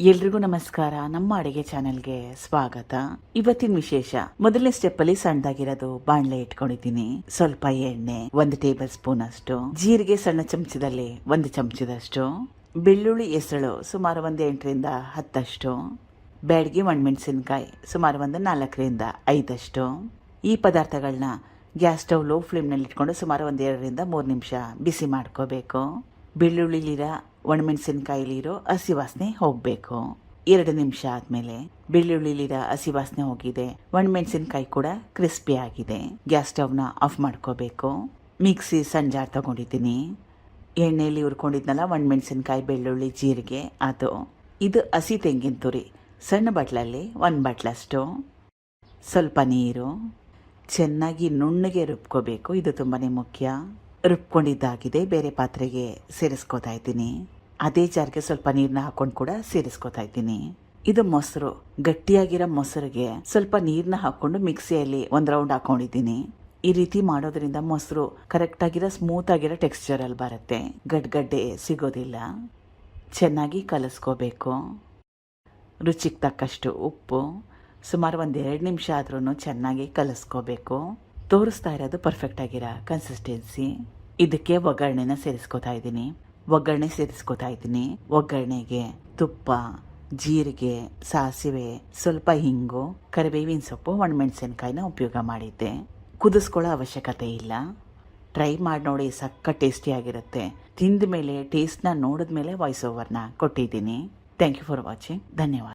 ಎಲ್ರಿಗೂ ನಮಸ್ಕಾರ. ನಮ್ಮ ಅಡಿಗೆ ಚಾನೆಲ್ಗೆ ಸ್ವಾಗತ. ಇವತ್ತಿನ ವಿಶೇಷ. ಮೊದಲನೇ ಸ್ಟೆಪ್ ಅಲ್ಲಿ ಸಣ್ಣದಾಗಿರೋದು ಬಾಣ್ಲೆ ಇಟ್ಕೊಂಡಿದ್ದೀನಿ. ಸ್ವಲ್ಪ ಎಣ್ಣೆ, ಒಂದು ಟೇಬಲ್ ಸ್ಪೂನ್ ಅಷ್ಟು. ಜೀರಿಗೆ ಸಣ್ಣ ಚಮಚದಲ್ಲಿ ಒಂದು ಚಮಚದಷ್ಟು. ಬೆಳ್ಳುಳ್ಳಿ ಹೆಸಳು ಸುಮಾರು ಒಂದು ಎಂಟರಿಂದ ಹತ್ತಷ್ಟು. ಬ್ಯಾಡ್ಗೆ ಒಣಮೆಣಸಿನ್ಕಾಯಿ ಸುಮಾರು ಒಂದು ನಾಲ್ಕರಿಂದ ಐದಷ್ಟು. ಈ ಪದಾರ್ಥಗಳನ್ನ ಗ್ಯಾಸ್ ಸ್ಟವ್ ಲೋ ಫ್ಲೇಮ್ನಲ್ಲಿ ಇಟ್ಕೊಂಡು ಸುಮಾರು ಒಂದು ಎರಡರಿಂದ ಮೂರು ನಿಮಿಷ ಬಿಸಿ ಮಾಡ್ಕೋಬೇಕು. ಬೆಳ್ಳುಳ್ಳಿಲಿರೋ ಒಣಮೆಣಸಿನ್ಕಾಯಿಲಿರೋ ಹಸಿ ವಾಸನೆ ಹೋಗಬೇಕು. ಎರಡು ನಿಮಿಷ ಆದಮೇಲೆ ಬೆಳ್ಳುಳ್ಳಿಲಿರೋ ಹಸಿ ವಾಸನೆ ಹೋಗಿದೆ. ಒಣಮೆಣಸಿನ್ಕಾಯಿ ಕೂಡ ಕ್ರಿಸ್ಪಿ ಆಗಿದೆ. ಗ್ಯಾಸ್ ಸ್ಟವ್ನ ಆಫ್ ಮಾಡ್ಕೋಬೇಕು. ಮಿಕ್ಸಿ ಸಂಜಾರ್ ಜಾರ್ ತಗೊಂಡಿದ್ದೀನಿ. ಎಣ್ಣೆಯಲ್ಲಿ ಹುರ್ಕೊಂಡಿದ್ನಲ್ಲ ಒಣಮೆಣಸಿನ್ಕಾಯಿ, ಬೆಳ್ಳುಳ್ಳಿ, ಜೀರಿಗೆ, ಅದು. ಇದು ಹಸಿ ತೆಂಗಿನ ತುರಿ. ಸಣ್ಣ ಬಟ್ಲಲ್ಲಿ ಒಂದು ಬಟ್ಲಷ್ಟು. ಸ್ವಲ್ಪ ನೀರು. ಚೆನ್ನಾಗಿ ನುಣ್ಣಗೆ ರುಬ್ಕೋಬೇಕು. ಇದು ತುಂಬಾ ಮುಖ್ಯ. ರುಬ್ಕೊಂಡಿದ್ದಾಗಿದೆ. ಬೇರೆ ಪಾತ್ರೆಗೆ ಸೇರಿಸ್ಕೋತಾ ಇದ್ದೀನಿ. ಅದೇ ಜಾರಿಗೆ ಸ್ವಲ್ಪ ನೀರನ್ನ ಹಾಕೊಂಡು ಕೂಡ ಸೇರಿಸ್ಕೋತಾ ಇದ್ದೀನಿ. ಇದು ಮೊಸರು. ಗಟ್ಟಿಯಾಗಿರೋ ಮೊಸರಿಗೆ ಸ್ವಲ್ಪ ನೀರನ್ನ ಹಾಕೊಂಡು ಮಿಕ್ಸಿಯಲ್ಲಿ ಒಂದು ರೌಂಡ್ ಹಾಕೊಂಡಿದ್ದೀನಿ. ಈ ರೀತಿ ಮಾಡೋದ್ರಿಂದ ಮೊಸರು ಕರೆಕ್ಟ್ ಆಗಿರೋ ಸ್ಮೂತ್ ಆಗಿರೋ ಟೆಕ್ಸ್ಚರ್ ಅಲ್ಲಿ ಬರುತ್ತೆ. ಗಡ್ಗಡ್ಡೆ ಸಿಗೋದಿಲ್ಲ. ಚೆನ್ನಾಗಿ ಕಲಸ್ಕೋಬೇಕು. ರುಚಿಗೆ ತಕ್ಕಷ್ಟು ಉಪ್ಪು. ಸುಮಾರು ಒಂದು ಎರಡು ನಿಮಿಷ ಆದ್ರೂ ಚೆನ್ನಾಗಿ ಕಲಿಸ್ಕೋಬೇಕು. ತೋರಿಸ್ತಾ ಇರೋದು ಪರ್ಫೆಕ್ಟ್ ಆಗಿರೋ ಕನ್ಸಿಸ್ಟೆನ್ಸಿ ಇದಕ್ಕೆ ಒಗ್ಗರಣೆನ ಸೇರಿಸ್ಕೊತಾ ಇದ್ದೀನಿ. ಒಗ್ಗರಣೆ ಸೇರಿಸ್ಕೊತಾ ಇದ್ದೀನಿ. ಒಗ್ಗರಣೆಗೆ ತುಪ್ಪ, ಜೀರಿಗೆ, ಸಾಸಿವೆ, ಸ್ವಲ್ಪ ಹಿಂಗು, ಕರಿಬೇವಿನ ಸೊಪ್ಪು, ಒಣಮೆಣಸಿನ್ಕಾಯಿನ ಉಪಯೋಗ ಮಾಡಿದ್ದೆ. ಕುದಿಸ್ಕೊಳ್ಳೋ ಅವಶ್ಯಕತೆ ಇಲ್ಲ. ಟ್ರೈ ಮಾಡಿ ನೋಡಿ ಸಕ್ಕ ಟೇಸ್ಟಿಯಾಗಿರುತ್ತೆ ತಿಂದ ಮೇಲೆ ಟೇಸ್ಟ್ನ ನೋಡಿದ ಮೇಲೆ ವಾಯ್ಸ್ ಓವರ್ನ ಕೊಟ್ಟಿದ್ದೀನಿ. ಥ್ಯಾಂಕ್ ಯು ಫಾರ್ ವಾಚಿಂಗ್ ಧನ್ಯವಾದ.